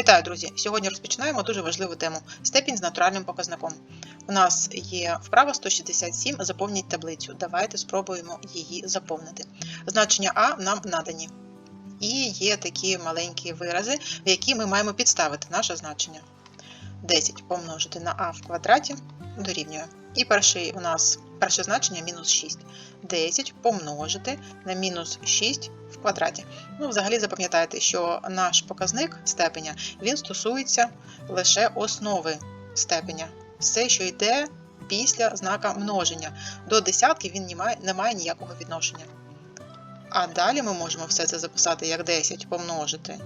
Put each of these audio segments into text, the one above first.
Вітаю, друзі! Сьогодні розпочинаємо дуже важливу тему степінь з натуральним показником. У нас є вправа 167. Заповніть таблицю. Давайте спробуємо її заповнити. Значення А нам надані. І є такі маленькі вирази, в які ми маємо підставити наше значення. 10 помножити на а в квадраті дорівнює. І перший у нас перше значення мінус 6. 10 помножити на мінус 6 в квадраті. Ну, взагалі запам'ятайте, що наш показник степеня він стосується лише основи степеня. Все, що йде після знака множення. До десятки він не має, не має ніякого відношення. А далі ми можемо все це записати як 10 помножити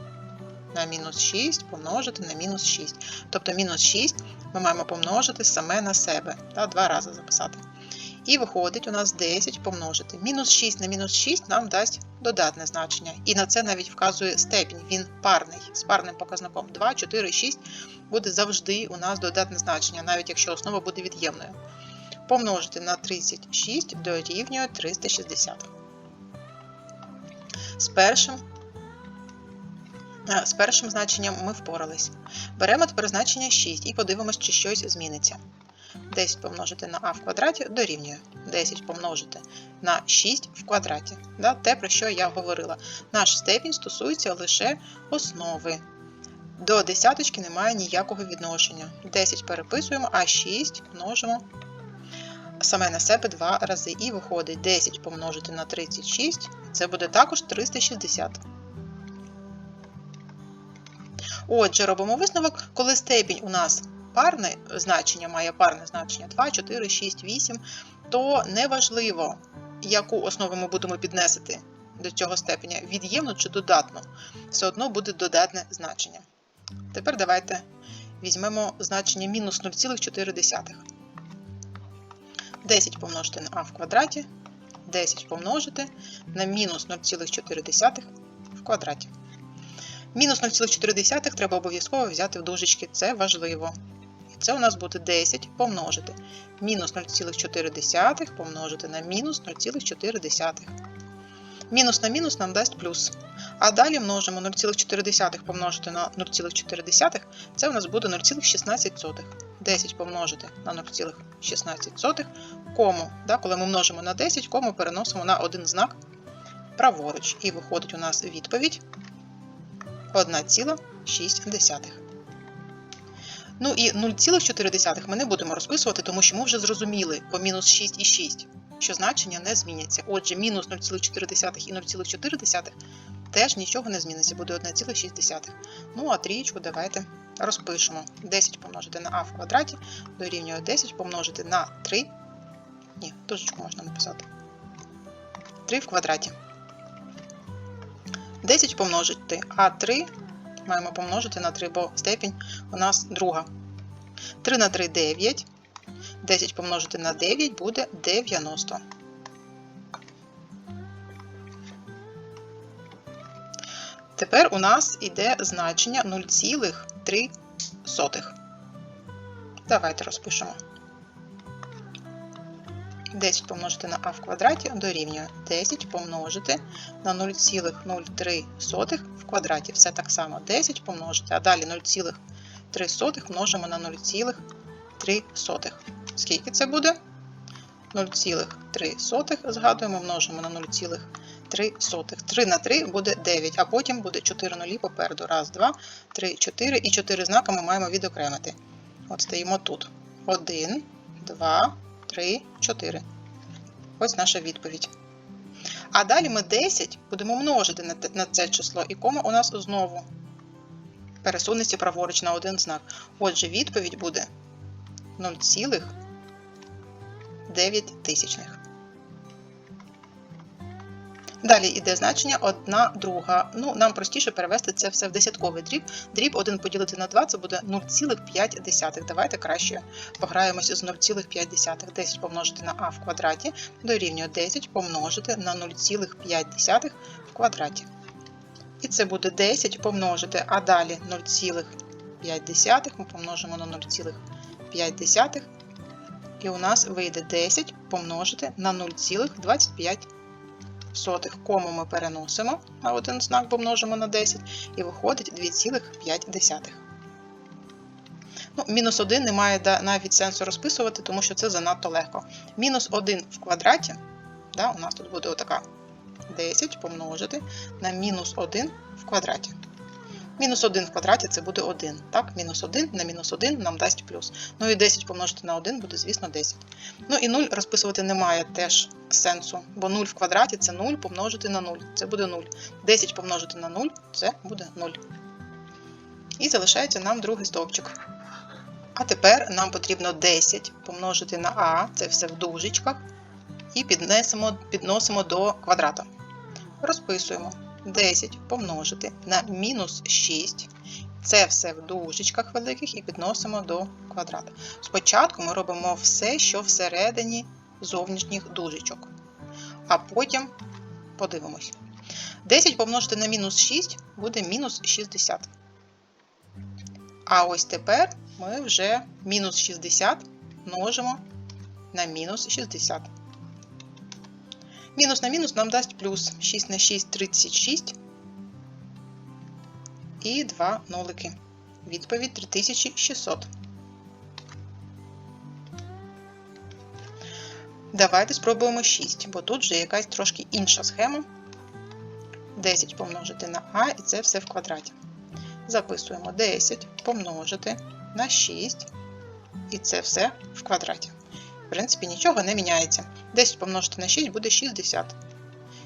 на мінус 6 помножити на мінус 6. Тобто мінус 6 ми маємо помножити саме на себе, та, два рази записати. І виходить у нас 10 помножити. Мінус 6 на мінус 6 нам дасть додатне значення. І на це навіть вказує степінь. Він парний з парним показником 2, 4, 6 буде завжди у нас додатне значення, навіть якщо основа буде від'ємною. Помножити на 36 дорівнює 360. З першим з першим значенням ми впорались. Беремо тепер значення 6 і подивимось, чи щось зміниться. 10 помножити на а в квадраті дорівнює 10 помножити на 6 в квадраті. Да, Те, про що я говорила. Наш степінь стосується лише основи. До десяточки немає ніякого відношення. 10 переписуємо, а 6 множимо саме на себе два рази. І виходить 10 помножити на 36, це буде також 360. Отже, робимо висновок, коли степінь у нас парне значення, має парне значення 2, 4, 6, 8, то неважливо, яку основу ми будемо піднесити до цього степеня, від'ємну чи додатну, все одно буде додатне значення. Тепер давайте візьмемо значення мінус 0,4. 10 помножити на а в квадраті, 10 помножити на мінус 0,4 в квадраті. Мінус 0,4 треба обов'язково взяти в дужечки, це важливо. Це у нас буде 10 помножити. Мінус 0,4 помножити на мінус 0,4. Мінус на мінус нам дасть плюс. А далі множимо 0,4 помножити на 0,4, це у нас буде 0,16. 10 помножити на 0,16, кому, да, коли ми множимо на 10, кому переносимо на один знак праворуч. І виходить у нас відповідь 1,6. Ну і 0,4 ми не будемо розписувати, тому що ми вже зрозуміли по мінус 6 і 6, що значення не зміняться. Отже, мінус 0,4 і 0,4 теж нічого не зміниться, буде 1,6. Ну, а трієчку давайте розпишемо. 10 помножити на а в квадраті дорівнює 10 помножити на 3. Ні, дужечку можна написати. 3 в квадраті. 10 помножити А3 маємо помножити на 3, бо степінь у нас друга. 3 на 3 9. 10 помножити на 9 буде 90. Тепер у нас іде значення 0,3. Давайте розпишемо. 10 помножити на а в квадраті дорівнює 10 помножити на 0,03 в квадраті. Все так само 10 помножити, а далі 0,3 множимо на 0,3. Скільки це буде? 0,3 згадуємо, множимо на 0,3. 3 на 3 буде 9, а потім буде 4 нулі попереду. Раз, два, три, 4. І 4 знака ми маємо відокремити. От стоїмо тут. 1, 2, 3, 4. Ось наша відповідь. А далі ми 10 будемо множити на це число, і кома у нас знову пересунеться праворуч на один знак. Отже, відповідь буде 0,9 тисячних. Далі йде значення 1 друга. Ну, Нам простіше перевести це все в десятковий дріб. Дріб 1 поділити на 2 це буде 0,5. Давайте краще пограємося з 0,5. 10 помножити на а в квадраті дорівнює 10 помножити на 0,5 в квадраті. І це буде 10 помножити, а далі 0,5 ми помножимо на 0,5. І у нас вийде 10 помножити на 0,25. Сотих, кому ми переносимо на один знак, бо множимо на 10, і виходить 2,5. Ну, мінус 1 немає має навіть сенсу розписувати, тому що це занадто легко. Мінус 1 в квадраті, да, у нас тут буде отака 10 помножити на мінус 1 в квадраті. Мінус 1 в квадраті це буде 1. Так, мінус 1 на мінус 1 нам дасть плюс. Ну і 10 помножити на 1 буде, звісно, 10. Ну і 0 розписувати немає теж сенсу, бо 0 в квадраті це 0 помножити на 0. Це буде 0. 10 помножити на 0 це буде 0. І залишається нам другий стовпчик. А тепер нам потрібно 10 помножити на а, це все в дужечках, і піднесемо, підносимо до квадрата. Розписуємо 10 помножити на мінус 6. Це все в дужечках великих і підносимо до квадрата. Спочатку ми робимо все, що всередині зовнішніх дужечок. А потім подивимось. 10 помножити на мінус 6 буде мінус 60. А ось тепер ми вже мінус 60 множимо на мінус 60. Мінус на мінус нам дасть плюс 6 на 6 36 і 2 нолики. Відповідь 3600. Давайте спробуємо 6, бо тут вже якась трошки інша схема. 10 помножити на а, і це все в квадраті. Записуємо 10 помножити на 6, і це все в квадраті. В принципі, нічого не міняється. 10 помножити на 6 буде 60.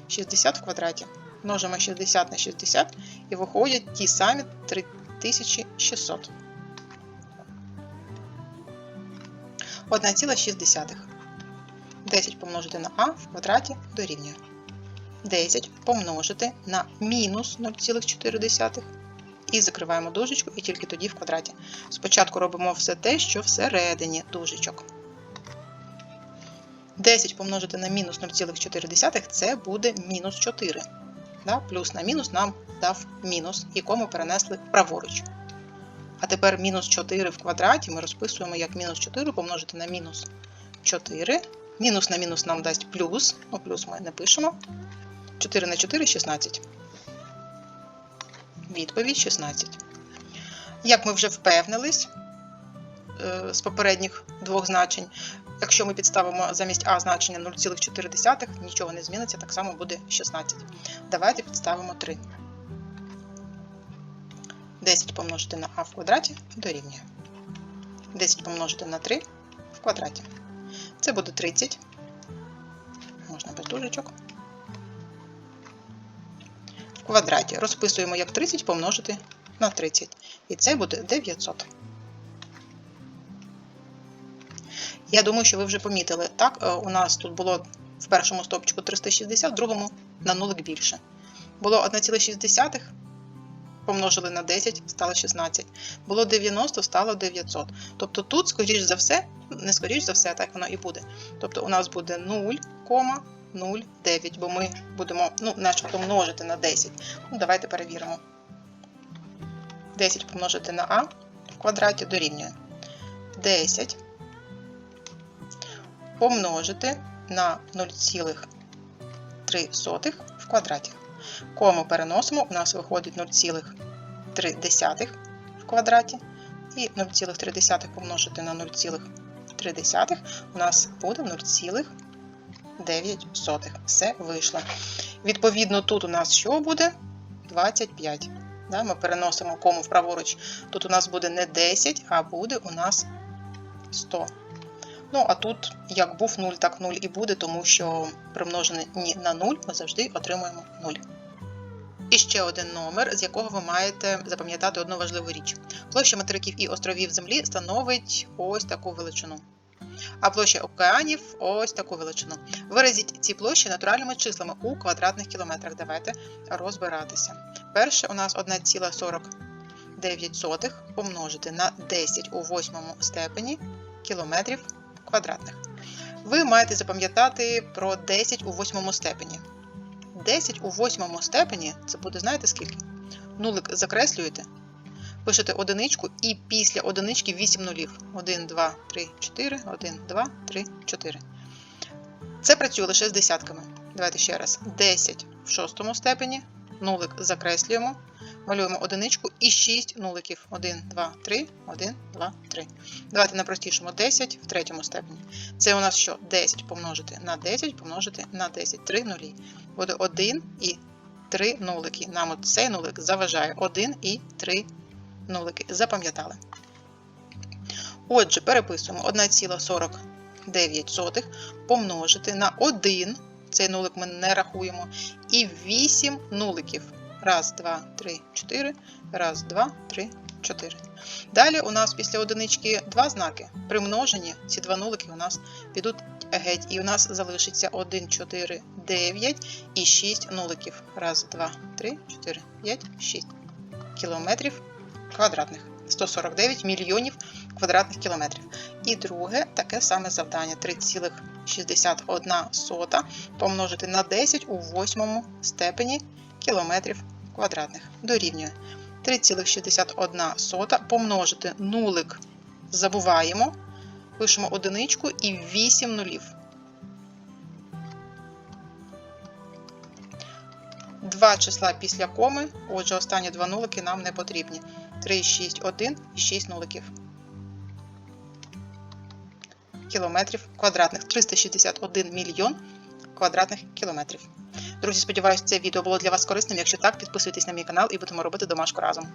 60 в квадраті. Множимо 60 на 60 і виходять ті самі 3600. 1,6. 10 помножити на а в квадраті дорівнює. 10 помножити на мінус 0,4 і закриваємо дужечку і тільки тоді в квадраті. Спочатку робимо все те, що всередині дужечок. 10 помножити на мінус 0,4 це буде мінус 4. Да? Плюс на мінус нам дав мінус, якому перенесли праворуч. А тепер мінус 4 в квадраті ми розписуємо як мінус 4 помножити на мінус 4. Мінус на мінус нам дасть плюс, ну плюс ми не пишемо. 4 на 4 16. Відповідь 16. Як ми вже впевнились е, з попередніх двох значень, якщо ми підставимо замість А значення 0,4, нічого не зміниться, так само буде 16. Давайте підставимо 3. 10 помножити на А в квадраті дорівнює. 10 помножити на 3 в квадраті. Це буде 30. Можна без дужечок. В квадраті розписуємо як 30 помножити на 30. І це буде 900. Я думаю, що ви вже помітили. Так, е, у нас тут було в першому стопчику 360, в другому на нулик більше. Було 1,6, помножили на 10, стало 16. Було 90, стало 900. Тобто тут, скоріш за все, не скоріш за все, так воно і буде. Тобто у нас буде 0,09, бо ми будемо ну, начебто множити на 10. Ну, Давайте перевіримо. 10 помножити на а в квадраті дорівнює 10 помножити на 0,3 в квадраті. Кому переносимо, у нас виходить 0,3 в квадраті. І 0,3 помножити на 0,3 у нас буде 0,9. Все вийшло. Відповідно, тут у нас що буде? 25. Да, Ми переносимо кому вправоруч. Тут у нас буде не 10, а буде у нас 100. Ну, а тут, як був 0, так 0 і буде, тому що примножене на 0 ми завжди отримуємо 0. І ще один номер, з якого ви маєте запам'ятати одну важливу річ. Площа материків і островів Землі становить ось таку величину. А площа океанів ось таку величину. Виразіть ці площі натуральними числами у квадратних кілометрах. Давайте розбиратися. Перше у нас 1,49 помножити на 10 у восьмому степені кілометрів квадратних. Ви маєте запам'ятати про 10 у восьмому степені. 10 у восьмому степені це буде, знаєте скільки? Нулик закреслюєте, пишете одиничку і після одинички 8 нулів. 1, 2, 3, 4, 1, 2, 3, 4. Це працює лише з десятками. Давайте ще раз. 10 в шостому степені. Нулик закреслюємо. Малюємо одиничку і 6 нуликів. 1, 2, 3, 1, 2, 3. Давайте на простішому 10 в третьому степені. Це у нас що? 10 помножити на 10 помножити на 10. 3 нулі. Буде 1 і 3 нулики. Нам цей нулик заважає 1 і 3 нулики. Запам'ятали. Отже, переписуємо 1,49 помножити на 1. Цей нулик ми не рахуємо. І 8 нуликів. Раз, два, три, чотири. Раз, два, три, чотири. Далі у нас після одинички два знаки. Примножені, ці два нулики у нас підуть геть. І у нас залишиться 1, 4, 9 і 6 нуликів. Раз, два, три, чотири, п'ять, шість кілометрів квадратних. 149 мільйонів квадратних кілометрів. І друге таке саме завдання 3,61 помножити на 10 у восьмому степені кілометрів квадратних. Дорівнює 3,61 помножити нулик забуваємо, пишемо одиничку і 8 нулів. Два числа після коми, отже, останні два нулики нам не потрібні. 3, 6, 1 і 6 нуликів. Кілометрів квадратних. 361 мільйон квадратних кілометрів. Друзі, сподіваюся, це відео було для вас корисним. Якщо так, підписуйтесь на мій канал і будемо робити домашку разом.